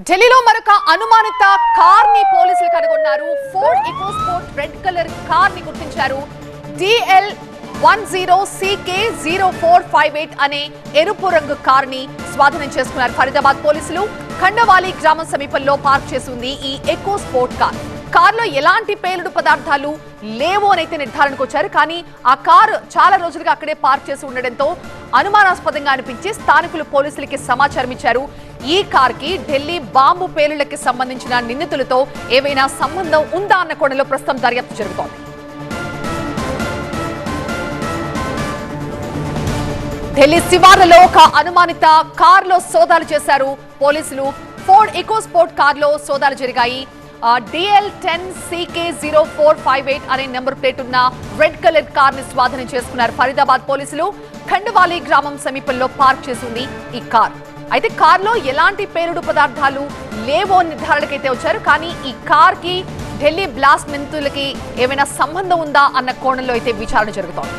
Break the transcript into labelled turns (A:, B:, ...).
A: ఢిల్లీలో మరొక అనుమానిత కార్ని పోలీసులు కనుగొన్నారు. ఫోర్డ్ ఎకోస్పోర్ట్ రెడ్ కలర్ కార్ని గుర్తించారు DL one zero CK zero four five eight అనే ఎరుపు రంగు కార్ని స్వాధీనం చేసుకున్నారు. ఫరీదాబాద్ పోలీసులు ఖండవాలి గ్రామం సమీపంలో పార్క్ చేసి ఉంది ఈ ఎకో స్పోర్ట్ కార్. కార్లో ఎలాంటి పేలుడు పదార్థాలు లేవు అని అయితే నిర్ధారణకు వచ్చారు. కానీ ఆ కారు చాలా రోజులుగా అక్కడే పార్క్ చేసి ఉండడంతో అనుమానాస్పదంగా అనిపించి స్థానికులు పోలీసులకి సమాచారం ఇచ్చారు. ఈ కార్కి ఢిల్లీ బాంబు పేలుళ్ళకి సంబంధించిన నిందితులతో ఏవైనా సంబంధం ఉందా అన్న కోణంలో ప్రస్తుతం దర్యాప్తు జరుగుతోంది. ఢిల్లీ శివార్లలో ఒక అనుమానిత కారులో సోదాలు చేశారు పోలీసులు. ఫోర్డ్ ఎకోస్పోర్ట్ కారులో సోదాలు జరిగాయి. DL ten CK zero four five eight అనే నెంబర్ ప్లేట్ ఉన్న రెడ్ కలర్ కార్ని స్వాధీనం చేసుకున్నారు. ఫరీదాబాద్ పోలీసులు ఖండవాలి గ్రామం సమీపంలో పార్క్ చేసి ఉంది ఈ కార్. అయితే కార్లో ఎలాంటి పేలుడు పదార్థాలు లేవో నిర్ధారణకైతే వచ్చారు. కానీ ఈ కార్కి ఢిల్లీ బ్లాస్ట్ నిందితులకి ఏమైనా సంబంధం ఉందా అన్న కోణంలో అయితే విచారణ జరుగుతోంది.